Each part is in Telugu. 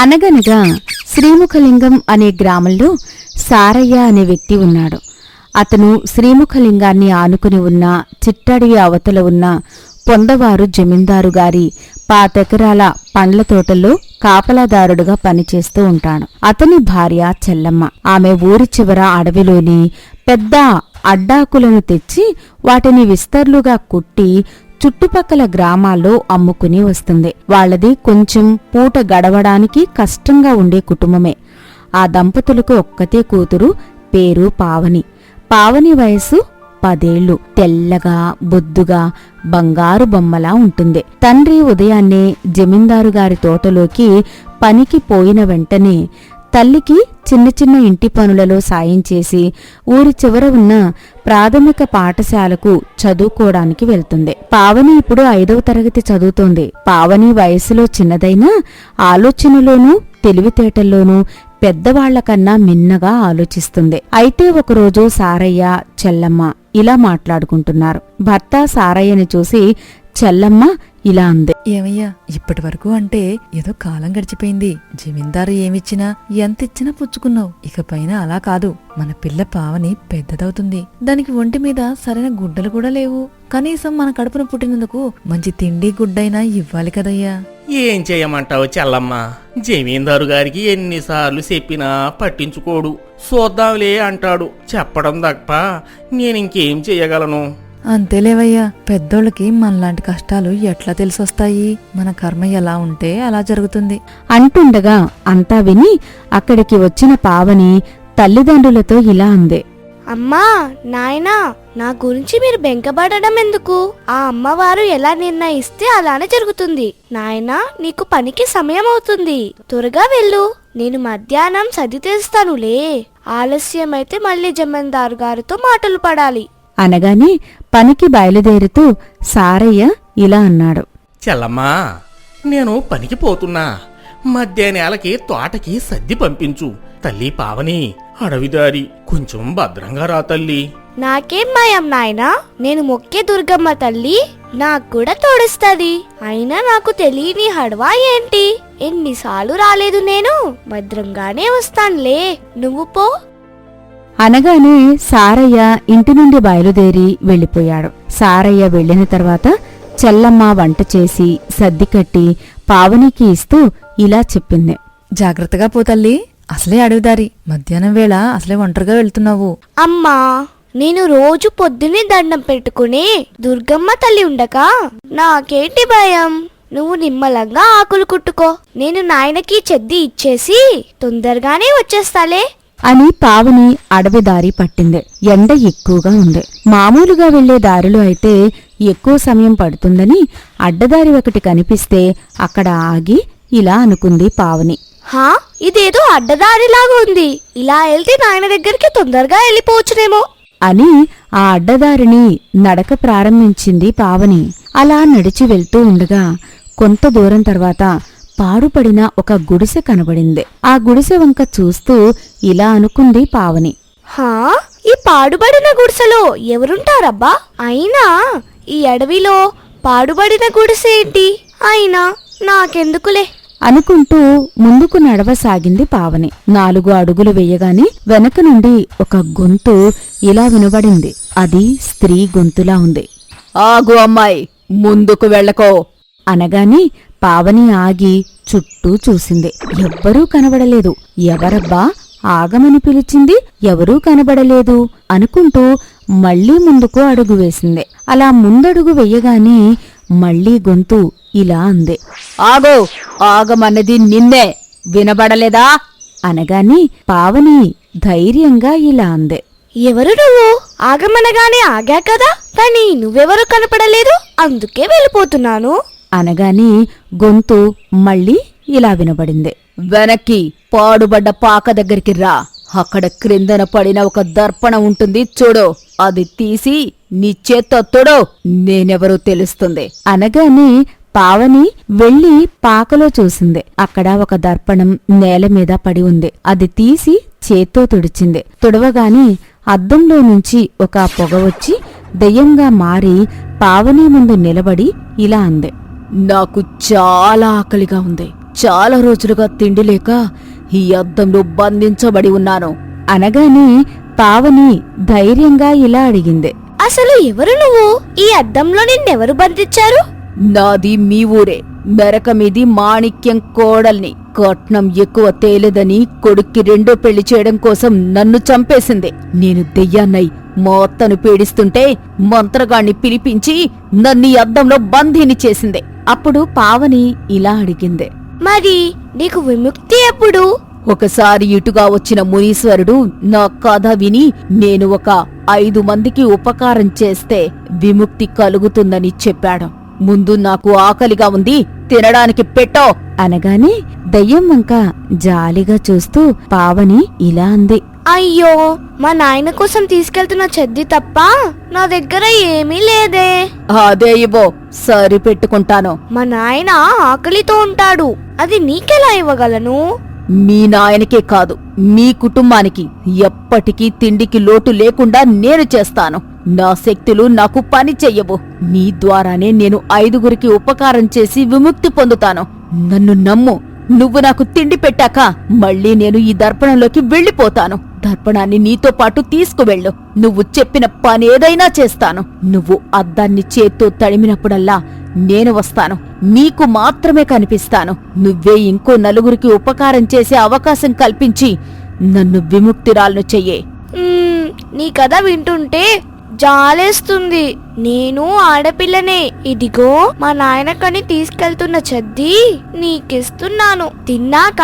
అనగనగా శ్రీముఖలింగం అనే గ్రామంలో సారయ్య అనే వ్యక్తి ఉన్నాడు. అతను శ్రీముఖలింగాన్ని ఆనుకుని ఉన్న చిట్టడివి అవతల ఉన్న పొందవారు జమీందారు గారి పాతెకరాల పండ్ల తోటల్లో కాపలాదారుడుగా పనిచేస్తూ ఉంటాడు. అతని భార్య చెల్లమ్మ. ఆమె ఊరి చివర అడవిలోని పెద్ద అడ్డాకులను తెచ్చి వాటిని విస్తర్లుగా కుట్టి చుట్టుపక్కల గ్రామాల్లో అమ్ముకుని వస్తుంది. వాళ్ళది కొంచెం పూట గడవడానికి కష్టంగా ఉండే కుటుంబమే. ఆ దంపతులకు ఒక్కతే కూతురు పేరు పావని. పావని వయసు పదేళ్ళు తెల్లగా బొద్దుగా బంగారు బొమ్మలా ఉంటుంది. తండ్రి ఉదయాన్నే జమీందారు గారి తోటలోకి పనికి పోయిన వెంటనే తల్లికి చిన్న చిన్న ఇంటి పనులలో సాయం చేసి ఊరి చివర ఉన్న ప్రాథమిక పాఠశాలకు చదువుకోవడానికి వెళ్తుంది. పావని ఇప్పుడు ఐదవ తరగతి చదువుతోంది. పావని వయసులో చిన్నదైనా ఆలోచనలోనూ తెలివితేటల్లోనూ పెద్దవాళ్ళకన్నా మిన్నగా ఆలోచిస్తుంది. అయితే ఒకరోజు సారయ్య చెల్లమ్మ ఇలా మాట్లాడుకుంటున్నారు. భర్త సారయ్యని చూసి చెల్లమ్మ ఇలా అంది. ఏమయ్యా ఇప్పటి వరకు అంటే ఏదో కాలం గడిచిపోయింది. జమీందారు ఏమిచ్చినా ఎంత ఇచ్చినా పుచ్చుకున్నావు. ఇక పైన అలా కాదు. మన పిల్ల పావని పెద్దదవుతుంది. దానికి ఒంటి మీద సరైన గుడ్డలు కూడా లేవు. కనీసం మన కడుపున పుట్టినందుకు మంచి తిండి గుడ్డైనా ఇవ్వాలి కదయ్యా. ఏం చేయమంటావు చెల్లమ్మ? జమీందారు గారికి ఎన్నిసార్లు చెప్పినా పట్టించుకోడు. చూద్దాంలే అంటాడు. చెప్పడం తప్ప నేనింకేం చెయ్యగలను అంతేలేవయ్యా పెద్దోళ్ళకి మనలాంటి కష్టాలు ఎట్లా తెలిసొస్తాయి? మన కర్మ ఎలా ఉంటే అలా జరుగుతుంది. అంటుండగా అంతా విని అక్కడికి వచ్చిన పావని తల్లిదండ్రులతో ఇలా అంది. అమ్మా నాయనా నా గురించి మీరు బెంకబడడం ఎందుకు? ఆ అమ్మవారు ఎలా నిర్ణయిస్తే అలానే జరుగుతుంది. నాయనా నీకు పనికి సమయం అవుతుంది. త్వరగా వెళ్ళు. నేను మధ్యాహ్నం సది తెస్తానులే ఆలస్యమైతే మళ్ళీ జమీందారు గారితో మాటలు పడాలి. అనగానే పనికి బయలుదేరుతూ సారయ్య ఇలా అన్నాడు. చెల్లమ్మా నేను పనికి పోతున్నా. మధ్యాహ్నాలకి తోటకి సద్ది పంపించు. తల్లి పావని అడవిదారి కొంచెం భద్రంగా రా తల్లి. నాకేం భయం నాయనా? నేను మొక్కే దుర్గమ్మ తల్లి నాకు కూడా తోడుస్తుంది. అయినా నాకు తెలియని హడవా ఏంటి? ఎన్నిసార్లు రాలేదు నేను? భద్రంగానే వస్తానులే. నువ్వు పో. అనగానే సారయ్య ఇంటి నుండి బయలుదేరి వెళ్ళిపోయాడు. సారయ్య వెళ్ళిన తర్వాత చెల్లమ్మ వంట చేసి సద్ది కట్టి పావనికి ఇస్తూ ఇలా చెప్పింది. జాగ్రత్తగా పోతల్లి అసలే అడవిదారి. మధ్యాహ్నం వేళ అసలే ఒంటరిగా వెళ్తున్నావు. అమ్మా నేను రోజు పొద్దున్నే దండం పెట్టుకుని దుర్గమ్మ తల్లి ఉండగా నాకేంటి భయం? నువ్వు నిమ్మలంగా ఆకులు కుట్టుకో. నేను నాయనకి చెద్ది ఇచ్చేసి తొందరగానే వచ్చేస్తాలే. అని పావని అడవి దారి పట్టింది. ఎండ ఎక్కువగా ఉంది. మామూలుగా వెళ్ళే దారిలో అయితే ఎక్కువ సమయం పడుతుందని అడ్డదారి ఒకటి కనిపిస్తే అక్కడ ఆగి ఇలా అనుకుంది పావని. హా? ఇదేదో అడ్డదారిలాగా ఉంది. ఇలా వెళ్తే నాయన దగ్గరికి తొందరగా వెళ్ళిపోవచ్చునేమో. అని ఆ అడ్డదారిని నడక ప్రారంభించింది పావని. అలా నడిచి వెళ్తూ ఉండగా కొంత దూరం తర్వాత పాడుపడిన ఒక గుడిసె కనబడింది. ఆ గుడిసె వంక చూస్తూ ఇలా అనుకుంది పావని. హా? ఈ పాడుబడిన గుడిసెలో ఎవరుంటారబ్బా? అయినా ఈ అడవిలో పాడుబడిన గుడిసె ఏంటి? అయినా నాకెందుకులే? అనుకుంటూ ముందుకు నడవసాగింది పావని. నాలుగు అడుగులు వెయ్యగానే వెనక నుండి ఒక గొంతు ఇలా వినబడింది. అది స్త్రీ గొంతులా ఉంది. ఆగు అమ్మాయి ముందుకు వెళ్ళకో. అనగానే పావని ఆగి చుట్టూ చూసింది. ఎవ్వరూ కనబడలేదు. ఎవరబ్బా? ఆగమని పిలిచింది. ఎవరూ కనబడలేదు అనుకుంటూ మళ్ళీ ముందుకు అడుగు వేసింది. అలా ముందడుగు వెయ్యగానే మళ్ళీ గొంతు ఇలా అంది. ఆగో ఆగమన్నది నిన్నే. వినబడలేదా? అనగాని పావని ధైర్యంగా ఇలా అంది. ఎవరు నువ్వు? ఆగమనగానే ఆగా కదా. కానీ నువ్వెవరు కనపడలేదు. అందుకే వెళ్ళిపోతున్నాను. అనగాని గొంతు మళ్ళీ ఇలా వినబడింది. వెనక్కి పాడుబడ్డ పాక దగ్గరికి రా. అక్కడ క్రిందన పడిన ఒక దర్పణం ఉంటుంది చూడు. అది తీసి నీ చేత్తో తొడో. నేనెవరో తెలుస్తుంది. అనగానే పావని వెళ్ళి పాకలో చూసింది. అక్కడ ఒక దర్పణం నేల మీద పడి ఉంది. అది తీసి చేత్తో తుడిచింది. తుడవగానే అద్దంలో నుంచి ఒక పొగ వచ్చి దెయ్యంగా మారి పావని ముందు నిలబడి ఇలా అంది. నాకు చాలా ఆకలిగా ఉంది. చాలా రోజులుగా తిండి లేక ఈ అద్దంలో బంధించబడి ఉన్నాను. అనగానే పావని ధైర్యంగా ఇలా అడిగింది. అసలు ఎవరు నువ్వు? ఈ అద్దంలో నిన్నెవరు బంధించారు? నాది మీ ఊరే. మెరక మీది మాణిక్యం కోడల్ని కట్నం ఎక్కువ తేలేదని కొడుక్కి రెండో పెళ్ళి చేయడం కోసం నన్ను చంపేసింది. నేను దెయ్యాన్నై మా అత్తను పీడిస్తుంటే మంత్రగాణ్ణి పిలిపించి నన్ను అద్దంలో బందీని చేసింది. అప్పుడు పావని ఇలా అడిగింది. మరి నీకు విముక్తి ఎప్పుడు? ఒకసారి ఇటుగా వచ్చిన మునీశ్వరుడు నా కథ విని నేను ఒక ఐదు మందికి ఉపకారం చేస్తే విముక్తి కలుగుతుందని చెప్పాడు. ముందు నాకు ఆకలిగా ఉంది తినడానికి పెట్టో. అనగానే దయ్యం వంక జాలిగా చూస్తూ పావని ఇలా అంది. అయ్యో మా నాయన కోసం తీసుకెళ్తున్న చెద్ది తప్ప నా దగ్గర ఏమీ లేదే. అదే ఇవ్వో సరి పెట్టుకుంటాను మా నాయన ఆకలితో ఉంటాడు అది నీకెలా ఇవ్వగలను? మీ నాయనకే కాదు మీ కుటుంబానికి ఎప్పటికీ తిండికి లోటు లేకుండా నేను చేస్తాను. నా శక్తులు నాకు పని చెయ్యవు. నీ ద్వారానే నేను ఐదుగురికి ఉపకారం చేసి విముక్తి పొందుతాను. నన్ను నమ్ము. నువ్వు నాకు తిండి పెట్టాక మళ్ళీ నేను ఈ దర్పణంలోకి వెళ్ళిపోతాను. దర్పణాన్ని నీతో పాటు తీసుకువెళ్ళు. నువ్వు చెప్పిన పనేదైనా చేస్తాను. నువ్వు అద్దాన్ని చేత్తో తడిమినప్పుడల్లా నేను వస్తాను. నీకు మాత్రమే కనిపిస్తాను. నువ్వే ఇంకో నలుగురికి ఉపకారం చేసే అవకాశం కల్పించి నన్ను విముక్తిరాలను చెయ్యే. నీ కథ వింటుంటే జాలేస్తుంది. నేను ఆడపిల్లనే. ఇదిగో మా నాయనకని తీసుకెళ్తున్న చద్ది నీకిస్తున్నాను. తిన్నాక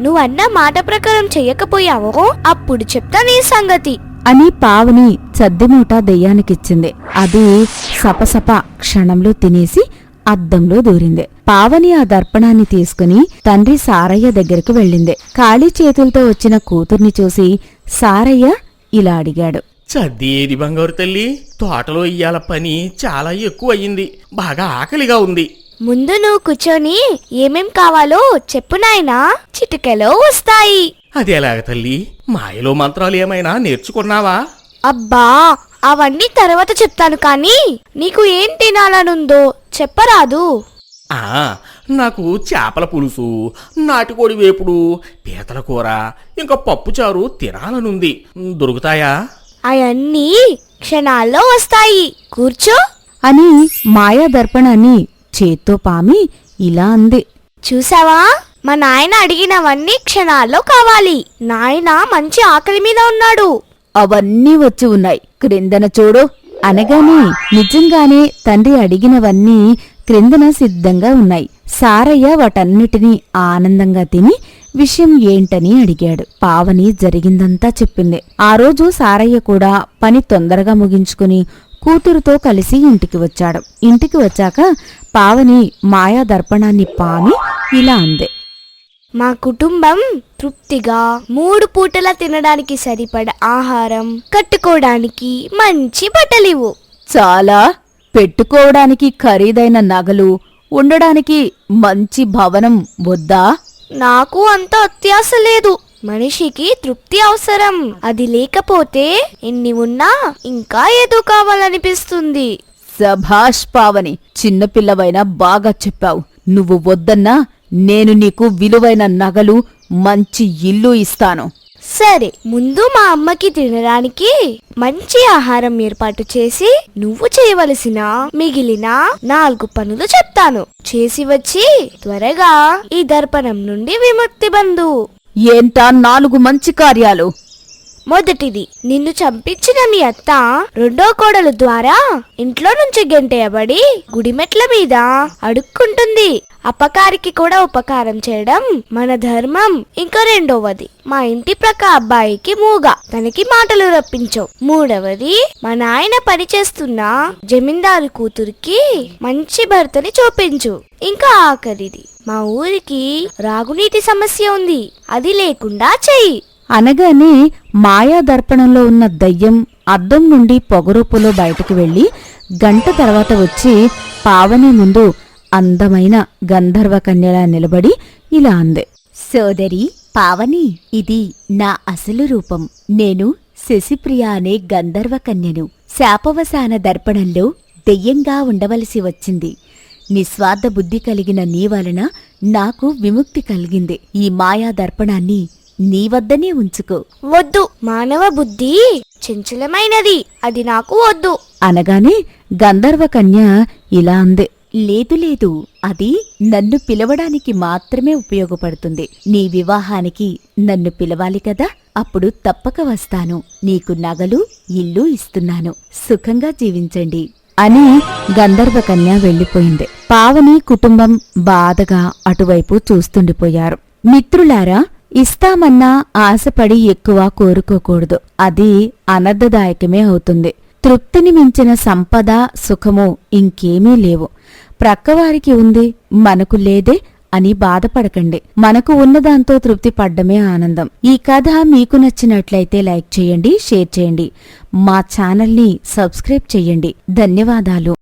నువ్వన్న మాట ప్రకారం చెయ్యకపోయావో అప్పుడు చెప్తా నీ సంగతి. అని పావని చద్దిమూట దెయ్యానికిచ్చింది. అది సపసప క్షణంలో తినేసి అద్దంలో దూరింది. పావని ఆ దర్పణాన్ని తీసుకుని తండ్రి సారయ్య దగ్గరికి వెళ్ళింది. ఖాళీ చేతులతో వచ్చిన కూతుర్ని చూసి సారయ్య ఇలా అడిగాడు. చద్ది ఏది బంగారు తల్లి తోటలో ఇయ్యాల పని చాలా ఎక్కువ అయ్యింది బాగా ఆకలిగా ఉంది. ముందు నువ్వు కూర్చొని ఏమేం కావాలో చెప్పు నాయనా చిటికెలో వస్తాయి. అది ఎలాగ తల్లి? మాయలో మంత్రాలు ఏమైనా నేర్చుకున్నావా? అబ్బా అవన్నీ తర్వాత చెప్తాను కానీ నీకు ఏం తినాలనుందో చెప్పరాదు. ఆ నాకు చేపల పులుసు నాటుకోడి వేపుడు పీతల కూర ఇంకా పప్పుచారు తినాలనుంది. దొరుకుతాయా? అవన్నీ క్షణాల్లో వస్తాయి. కూర్చో. అని మాయా దర్పణాన్ని చేత్తో పామి ఇలా అంది. చూసావా? మా నాయన అడిగినవన్నీ క్షణాల్లో కావాలి. నాయన మంచి ఆకలి మీద ఉన్నాడు. అవన్నీ వచ్చి ఉన్నాయి. క్రిందన చూడు. అనగానే నిజంగానే తండ్రి అడిగినవన్నీ క్రిందన సిద్ధంగా ఉన్నాయి. సారయ్య వాటన్నిటినీ ఆనందంగా తిని విషయం ఏంటని అడిగాడు. పావని జరిగిందంతా చెప్పింది. ఆ రోజు సారయ్య కూడా పని తొందరగా ముగించుకుని కూతురుతో కలిసి ఇంటికి వచ్చాడు. ఇంటికి వచ్చాక పావని మాయా దర్పణాన్ని పామి ఇలా అంది. మా కుటుంబం తృప్తిగా మూడు పూటల తినడానికి సరిపడ ఆహారం కట్టుకోవడానికి మంచి బట్టలివు చాలా. పెట్టుకోవడానికి ఖరీదైన నగలు ఉండడానికి మంచి భవనం వద్దా? నాకు అంత అత్యాస లేదు. మనిషికి తృప్తి అవసరం. అది లేకపోతే ఎన్ని ఉన్నా ఇంకా ఏదో కావాలనిపిస్తుంది. సభాష్ పావని చిన్నపిల్లవైనా బాగా చెప్పావు. నువ్వు వద్దన్నా నేను నీకు విలువైన నగలు మంచి ఇల్లు ఇస్తాను. సరే ముందు మా అమ్మకి తినడానికి మంచి ఆహారం ఏర్పాటు చేసి నువ్వు చేయవలసిన మిగిలిన నాలుగు పనులు చెప్తాను. చేసి వచ్చి త్వరగా ఈ దర్పణం నుండి విముక్తి బంధు. ఏంటా నాలుగు మంచి కార్యాలు? మొదటిది నిన్ను చంపించిన మీ అత్త రెండో కోడలు ద్వారా ఇంట్లో నుంచి గెంటేయబడి గుడిమెట్ల మీద అడుక్కుంటుంది. అపకారికి కూడా ఉపకారం చేయడం మన ధర్మం. ఇంకా రెండవది మా ఇంటి ప్రక్క అబ్బాయికి మూగ. తనకి మాటలు రప్పించవు మూడవది మా నాయన పనిచేస్తున్న జమీందారు కూతురికి మంచి భర్తని చూపించు. ఇంకా ఆఖరిది మా ఊరికి రాగునీటి సమస్య ఉంది. అది లేకుండా చెయ్యి. అనగానే మాయా దర్పణంలో ఉన్న దయ్యం అద్దం నుండి పొగరూపులో బయటకు వెళ్ళి గంట తర్వాత వచ్చి పావని ముందు అందమైన గంధర్వ కన్యలా నిలబడి ఇలా అంది. సోదరి పావని ఇది నా అసలు రూపం. నేను శశిప్రియ అనే గంధర్వ కన్యను. శాపవసాన దర్పణంలో దెయ్యంగా ఉండవలసి వచ్చింది. నిస్వార్థ బుద్ధి కలిగిన నీ వలన నాకు విముక్తి కలిగింది. ఈ మాయా దర్పణాన్ని నీ వద్దనే ఉంచుకో. వద్దు మానవ బుద్ధి చంచలమైనది. అది నాకు వద్దు. అనగానే గంధర్వ కన్య ఇలా అంది. లేదు లేదు అది నన్ను పిలవడానికి మాత్రమే ఉపయోగపడుతుంది. నీ వివాహానికి నన్ను పిలవాలి కదా? అప్పుడు తప్పక వస్తాను. నీకు నగలు ఇల్లు ఇస్తున్నాను. సుఖంగా జీవించండి అని గంధర్వ కన్య వెళ్ళిపోయింది పావని కుటుంబం బాధగా అటువైపు చూస్తుండిపోయారు. మిత్రులారా ఇస్తామన్నా ఆశపడి ఎక్కువ కోరుకోకూడదు. అది అనర్థదాయకమే అవుతుంది. తృప్తిని మించిన సంపద సుఖము ఇంకేమీ లేవు. ప్రక్కవారికి ఉంది మనకు లేదే అని బాధపడకండి. మనకు ఉన్నదాంతో తృప్తి పడ్డమే ఆనందం. ఈ కథ మీకు నచ్చినట్లయితే లైక్ చేయండి షేర్ చేయండి. మా ఛానల్ని సబ్స్క్రైబ్ చేయండి. ధన్యవాదాలు.